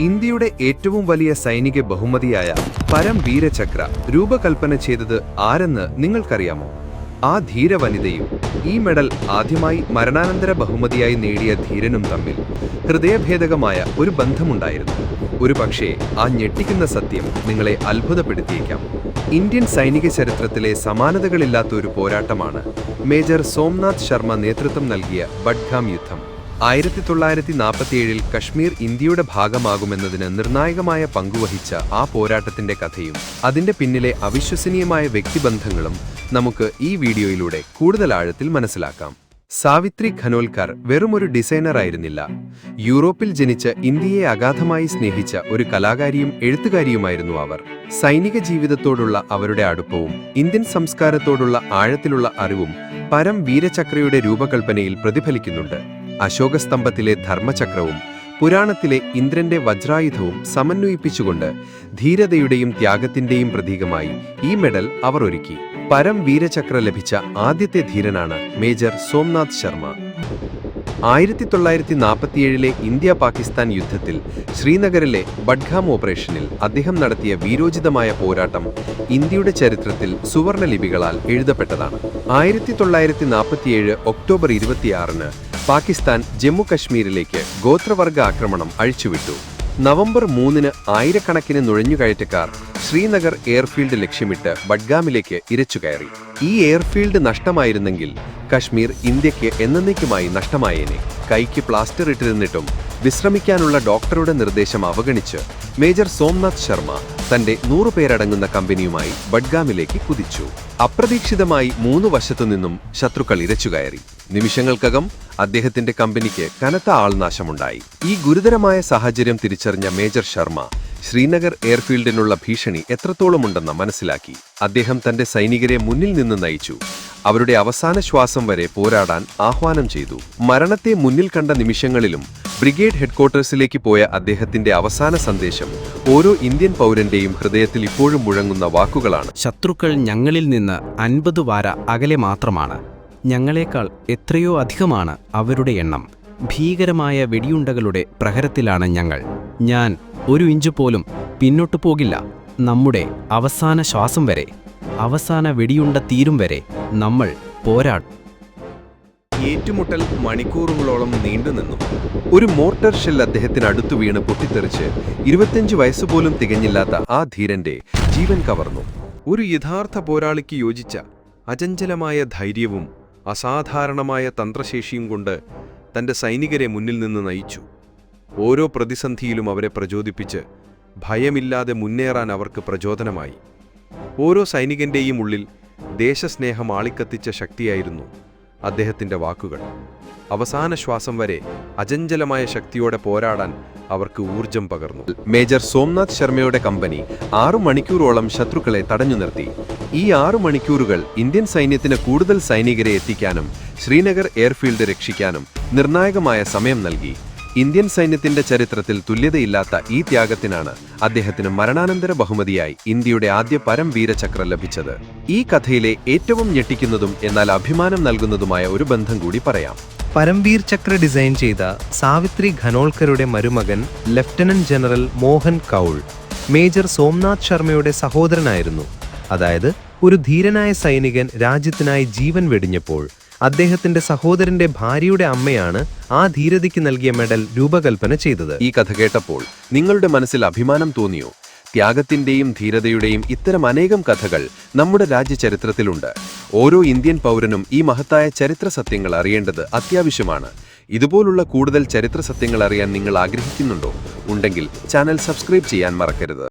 ഇന്ത്യയുടെ ഏറ്റവും വലിയ സൈനിക ബഹുമതിയായ പരം വീരചക്ര രൂപകൽപ്പന ചെയ്തത് ആരെന്ന് നിങ്ങൾക്കറിയാമോ? ആ ധീര വനിതയും ഈ മെഡൽ ആദ്യമായി മരണാനന്തര ബഹുമതിയായി നേടിയ ധീരനും തമ്മിൽ ഹൃദയഭേദകമായ ഒരു ബന്ധമുണ്ടായിരുന്നു. ഒരു പക്ഷേ ആ ഞെട്ടിക്കുന്ന സത്യം നിങ്ങളെ അത്ഭുതപ്പെടുത്തിയേക്കാം. ഇന്ത്യൻ സൈനിക ചരിത്രത്തിലെ സമാനതകളില്ലാത്ത ഒരു പോരാട്ടമാണ് മേജർ സോംനാഥ് ശർമ്മ നേതൃത്വം നൽകിയ ബഡ്ഗാം യുദ്ധം. ആയിരത്തി തൊള്ളായിരത്തി നാൽപ്പത്തിയേഴിൽ കശ്മീർ ഇന്ത്യയുടെ ഭാഗമാകുമെന്നതിന് നിർണായകമായ പങ്കുവഹിച്ച ആ പോരാട്ടത്തിന്റെ കഥയും അതിന്റെ പിന്നിലെ അവിശ്വസനീയമായ വ്യക്തിബന്ധങ്ങളും നമുക്ക് ഈ വീഡിയോയിലൂടെ കൂടുതൽ ആഴത്തിൽ മനസ്സിലാക്കാം. സാവിത്രി ഖനോൽക്കർ വെറുമൊരു ഡിസൈനർ ആയിരുന്നില്ല. യൂറോപ്പിൽ ജനിച്ച് ഇന്ത്യയെ അഗാധമായി സ്നേഹിച്ച ഒരു കലാകാരിയും എഴുത്തുകാരിയുമായിരുന്നു അവർ. സൈനിക ജീവിതത്തോടുള്ള അവരുടെ അടുപ്പവും ഇന്ത്യൻ സംസ്കാരത്തോടുള്ള ആഴത്തിലുള്ള അറിവും പരം വീരചക്രയുടെ രൂപകൽപ്പനയിൽ പ്രതിഫലിക്കുന്നുണ്ട്. അശോകസ്തംഭത്തിലെ ധർമ്മചക്രവും പുരാണത്തിലെ ഇന്ദ്രന്റെ വജ്രായുധവും സമന്വയിപ്പിച്ചുകൊണ്ട് ധീരതയുടെയും ത്യാഗത്തിന്റെയും പ്രതീകമായി ഈ മെഡൽ അവർ ഒരുക്കി. പരം വീരചക്ര ലഭിച്ച ആദ്യത്തെ ധീരനാണ് മേജർ സോംനാഥ് ശർമ്മ. ആയിരത്തി തൊള്ളായിരത്തി നാൽപ്പത്തിയേഴിലെ ഇന്ത്യ പാകിസ്ഥാൻ യുദ്ധത്തിൽ ശ്രീനഗറിലെ ബഡ്ഗാം ഓപ്പറേഷനിൽ അദ്ദേഹം നടത്തിയ വീരോചിതമായ പോരാട്ടം ഇന്ത്യയുടെ ചരിത്രത്തിൽ സുവർണ ലിപികളാൽ എഴുതപ്പെട്ടതാണ്. ആയിരത്തി തൊള്ളായിരത്തി നാൽപ്പത്തിയേഴ് ഒക്ടോബർ ഇരുപത്തിയാറിന് പാകിസ്ഥാൻ ജമ്മു കശ്മീരിലേക്ക് ഗോത്രവർഗ ആക്രമണം അഴിച്ചുവിട്ടു. നവംബർ മൂന്നിന് ആയിരക്കണക്കിന് നുഴഞ്ഞുകയറ്റക്കാർ ശ്രീനഗർ എയർഫീൽഡ് ലക്ഷ്യമിട്ട് ബഡ്ഗാമിലേക്ക് ഇരച്ചുകയറി. ഈ എയർഫീൽഡ് നഷ്ടമായിരുന്നെങ്കിൽ കശ്മീർ ഇന്ത്യയ്ക്ക് എന്നേക്കുമായി നഷ്ടമായേനെ. കൈക്ക് പ്ലാസ്റ്റർ ഇട്ടിരുന്നിട്ടും വിശ്രമിക്കാനുള്ള ഡോക്ടറുടെ നിർദ്ദേശം അവഗണിച്ച് മേജർ സോംനാഥ് ശർമ്മ തന്റെ നൂറുപേരടങ്ങുന്ന കമ്പനിയുമായി ബഡ്ഗാമിലേക്ക് കുതിച്ചു. അപ്രതീക്ഷിതമായി മൂന്ന് വശത്തുനിന്നും ശത്രുക്കൾ ഇരച്ചുകയറി നിമിഷങ്ങൾക്കകം അദ്ദേഹത്തിന്റെ കമ്പനിക്ക് കനത്ത ആൾനാശമുണ്ടായി. ഈ ഗുരുതരമായ സാഹചര്യം തിരിച്ചറിഞ്ഞ മേജർ ശർമ്മ ശ്രീനഗർ എയർഫീൽഡിനുള്ള ഭീഷണി എത്രത്തോളമുണ്ടെന്ന് മനസ്സിലാക്കി. അദ്ദേഹം തന്റെ സൈനികരെ മുന്നിൽ നിന്ന് നയിച്ചു. അവരുടെ അവസാന ശ്വാസം വരെ പോരാടാൻ ആഹ്വാനം ചെയ്തു. മരണത്തെ മുന്നിൽ കണ്ട നിമിഷങ്ങളിലും ബ്രിഗേഡ് ഹെഡ്ക്വാർട്ടേഴ്സിലേക്ക് പോയ അദ്ദേഹത്തിന്റെ അവസാന സന്ദേശം ഓരോ ഇന്ത്യൻ പൗരന്റെയും ഹൃദയത്തിൽ ഇപ്പോഴും മുഴങ്ങുന്ന വാക്കുകളാണ്. ശത്രുക്കൾ ഞങ്ങളിൽ നിന്ന് അൻപത് വാര അകലെ മാത്രമാണ്. ഞങ്ങളെക്കാൾ എത്രയോ അധികമാണ് അവരുടെ എണ്ണം. ഭീകരമായ വെടിയുണ്ടകളുടെ പ്രഹരത്തിലാണ് ഞങ്ങൾ. ഞാൻ ഒരു ഇഞ്ച് പോലും പിന്നോട്ടു പോകില്ല. നമ്മുടെ അവസാന ശ്വാസം വരെ. അവസാന വെടിയുണ്ട തീരും വരെ നമ്മൾ പോരാടും. ഏറ്റുമുട്ടൽ മണിക്കൂറുകളോളം നീണ്ടുനിന്നു ഒരു മോർട്ടർ ഷെൽ അദ്ദേഹത്തിന് അടുത്തു വീണ് പൊട്ടിത്തെറിച്ച് ഇരുപത്തിയഞ്ച് വയസ്സുപോലും തികഞ്ഞില്ലാത്ത ആ ധീരന്റെ ജീവൻ കവർന്നു. ഒരു യഥാർത്ഥ പോരാളിക്ക് യോജിച്ച അചഞ്ചലമായ ധൈര്യവും അസാധാരണമായ തന്ത്രശേഷിയും കൊണ്ട് തന്റെ സൈനികരെ മുന്നിൽ നിന്ന് നയിച്ചു. ഓരോ പ്രതിസന്ധിയിലും അവരെ പ്രചോദിപ്പിച്ച് ഭയമില്ലാതെ മുന്നേറാൻ അവർക്ക് പ്രചോദനമായി. ഓരോ സൈനികന്റെയും ഉള്ളിൽ ദേശസ്നേഹം ആളിക്കത്തിച്ച ശക്തിയായിരുന്നു അദ്ദേഹത്തിന്റെ വാക്കുകൾ. അവസാന ശ്വാസം വരെ അചഞ്ചലമായ ശക്തിയോടെ പോരാടാൻ അവർക്ക് ഊർജം പകർന്നു. മേജർ സോംനാഥ് ശർമ്മയുടെ കമ്പനി ആറു മണിക്കൂറോളം ശത്രുക്കളെ തടഞ്ഞു നിർത്തി. ഈ ആറു മണിക്കൂറുകൾ ഇന്ത്യൻ സൈന്യത്തിന് കൂടുതൽ സൈനികരെ എത്തിക്കാനും ശ്രീനഗർ എയർഫീൽഡ് രക്ഷിക്കാനും നിർണായകമായ സമയം നൽകി. ഇന്ത്യൻ സൈന്യത്തിന്റെ ചരിത്രത്തിൽ തുല്യതയില്ലാത്ത ഈ ത്യാഗത്തിനാണ് അദ്ദേഹത്തിന് മരണാനന്തര ബഹുമതിയായി ഇന്ത്യയുടെ ആദ്യ പരം വീരചക്ര ലഭിച്ചത്. ഈ കഥയിലെ ഏറ്റവും ഞെട്ടിക്കുന്നതും എന്നാൽ അഭിമാനം നൽകുന്നതുമായ ഒരു ബന്ധം കൂടി പറയാം. പരംവീർ ചക്ര ഡിസൈൻ ചെയ്ത സാവിത്രി ഖനോൾക്കറുടെ മരുമകൻ lieutenant general Mohan Kaul major Somnath ശർമ്മയുടെ സഹോദരനായിരുന്നു. അതായത് ഒരു ധീരനായ സൈനികൻ രാജ്യത്തിനായി ജീവൻ വെടിഞ്ഞപ്പോൾ അദ്ദേഹത്തിന്റെ സഹോദരന്റെ ഭാര്യയുടെ അമ്മയാണ് ആ ധീരതയ്ക്ക് നൽകിയ മെഡൽ രൂപകൽപ്പന ചെയ്തത്. ഈ കഥ കേട്ടപ്പോൾ നിങ്ങളുടെ മനസ്സിൽ അഭിമാനം തോന്നിയോ? ത്യാഗത്തിന്റെയും ധീരതയുടെയും ഇത്തരം അനേകം കഥകൾ നമ്മുടെ രാജ്യചരിത്രത്തിലുണ്ട് ഓരോ ഇന്ത്യൻ പൗരനും ഈ മഹത്തായ ചരിത്ര സത്യങ്ങൾ അറിയേണ്ടത് അത്യാവശ്യമാണ്. ഇതുപോലുള്ള കൂടുതൽ ചരിത്ര സത്യങ്ങൾ അറിയാൻ നിങ്ങൾ ആഗ്രഹിക്കുന്നുണ്ടോ? ഉണ്ടെങ്കിൽ ചാനൽ സബ്സ്ക്രൈബ് ചെയ്യാൻ മറക്കരുത്.